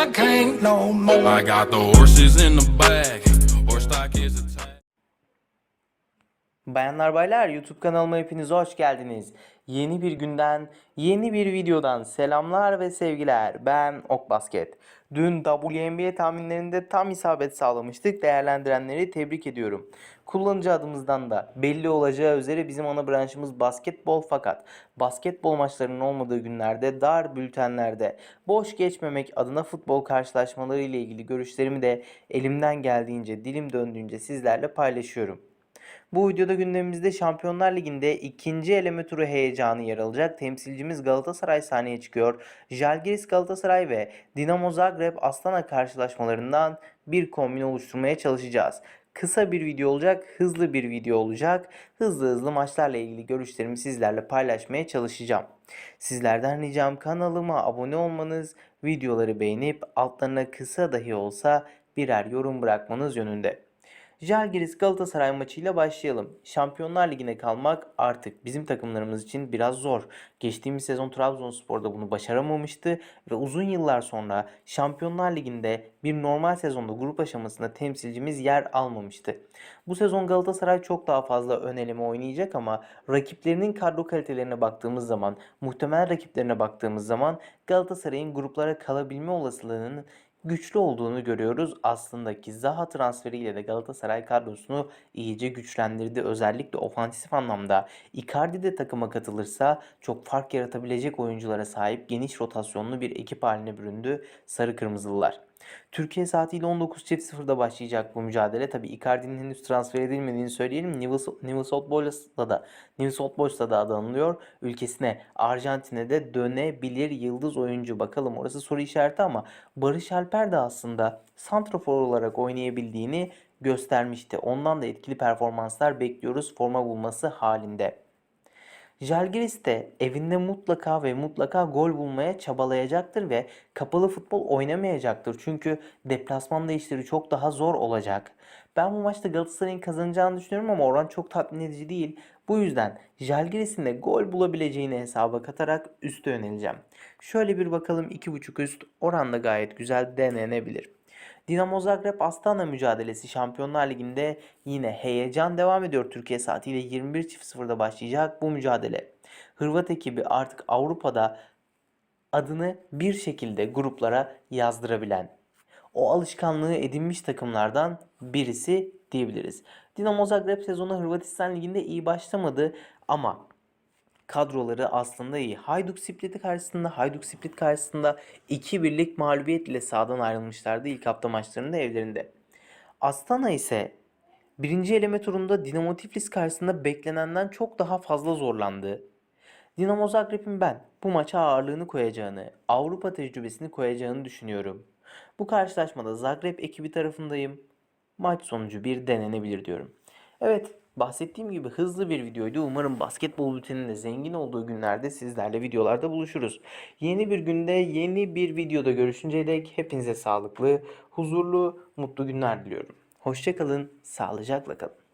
I can't no more. I got the horses in the back. Bayanlar baylar YouTube kanalıma hepiniz hoş geldiniz. Yeni bir günden, yeni bir videodan selamlar ve sevgiler. Ben Ok Basket. Dün WNBA tahminlerinde tam isabet sağlamıştık. Değerlendirenleri tebrik ediyorum. Kullanıcı adımızdan da belli olacağı üzere bizim ana branşımız basketbol fakat basketbol maçlarının olmadığı günlerde dar bültenlerde boş geçmemek adına futbol karşılaşmaları ile ilgili görüşlerimi de elimden geldiğince dilim döndüğünce sizlerle paylaşıyorum. Bu videoda gündemimizde Şampiyonlar Ligi'nde ikinci eleme turu heyecanı yer alacak. Temsilcimiz Galatasaray sahneye çıkıyor. Žalgiris Galatasaray ve Dinamo Zagreb Astana karşılaşmalarından bir kombin oluşturmaya çalışacağız. Kısa bir video olacak, hızlı bir video olacak. Hızlı hızlı maçlarla ilgili görüşlerimi sizlerle paylaşmaya çalışacağım. Sizlerden ricam kanalıma abone olmanız, videoları beğenip altlarına kısa dahi olsa birer yorum bırakmanız yönünde. Žalgiris Galatasaray maçıyla başlayalım. Şampiyonlar Ligi'ne kalmak artık bizim takımlarımız için biraz zor. Geçtiğimiz sezon Trabzonspor'da bunu başaramamıştı ve uzun yıllar sonra Şampiyonlar Ligi'nde bir normal sezonda grup aşamasında temsilcimiz yer almamıştı. Bu sezon Galatasaray çok daha fazla ön eleme oynayacak ama rakiplerinin kadro kalitelerine baktığımız zaman, muhtemel rakiplerine baktığımız zaman Galatasaray'ın gruplara kalabilme olasılığının güçlü olduğunu görüyoruz. Aslında ki Zaha transferiyle de Galatasaray kadrosunu iyice güçlendirdi. Özellikle ofansif anlamda Icardi de takıma katılırsa çok fark yaratabilecek oyunculara sahip geniş rotasyonlu bir ekip haline büründü Sarı Kırmızılılar. Türkiye saatiyle 19.00'da başlayacak bu mücadele. Tabi Icardi'nin henüz transfer edilmediğini söyleyelim. Newell's, Old da Newell's Old da adı anılıyor. Ülkesine Arjantin'e de dönebilir yıldız oyuncu. Bakalım orası soru işareti ama Barış Alper de aslında santrafor olarak oynayabildiğini göstermişti. Ondan da etkili performanslar bekliyoruz forma bulması halinde. Žalgiris de evinde mutlaka ve mutlaka gol bulmaya çabalayacaktır ve kapalı futbol oynamayacaktır. Çünkü deplasmanda işleri çok daha zor olacak. Ben bu maçta Galatasaray'ın kazanacağını düşünüyorum ama oran çok tatmin edici değil. Bu yüzden Žalgiris'in de gol bulabileceğini hesaba katarak üste yöneleceğim. Şöyle bir bakalım 2.5 üst oran da gayet güzel denenebilir. Dinamo Zagreb Astana mücadelesi Şampiyonlar Ligi'nde yine heyecan devam ediyor. Türkiye saatiyle 21.00'da başlayacak bu mücadele. Hırvat ekibi artık Avrupa'da adını bir şekilde gruplara yazdırabilen, o alışkanlığı edinmiş takımlardan birisi diyebiliriz. Dinamo Zagreb sezonu Hırvatistan Ligi'nde iyi başlamadı ama kadroları aslında iyi. Hajduk Split'i karşısında, Hajduk Split karşısında 2 birlik mağlubiyet ile sahadan ayrılmışlardı ilk hafta maçlarında evlerinde. Astana ise birinci eleme turunda Dinamo Tiflis karşısında beklenenden çok daha fazla zorlandı. Dinamo Zagreb'in ben bu maça ağırlığını koyacağını, Avrupa tecrübesini koyacağını düşünüyorum. Bu karşılaşmada Zagreb ekibi tarafındayım. Maç sonucu bir denenebilir diyorum. Evet, bahsettiğim gibi hızlı bir videoydu. Umarım basketbol bülteninde zengin olduğu günlerde sizlerle videolarda buluşuruz. Yeni bir günde, yeni bir videoda görüşünceye dek hepinize sağlıklı, huzurlu, mutlu günler diliyorum. Hoşçakalın, sağlıcakla kalın.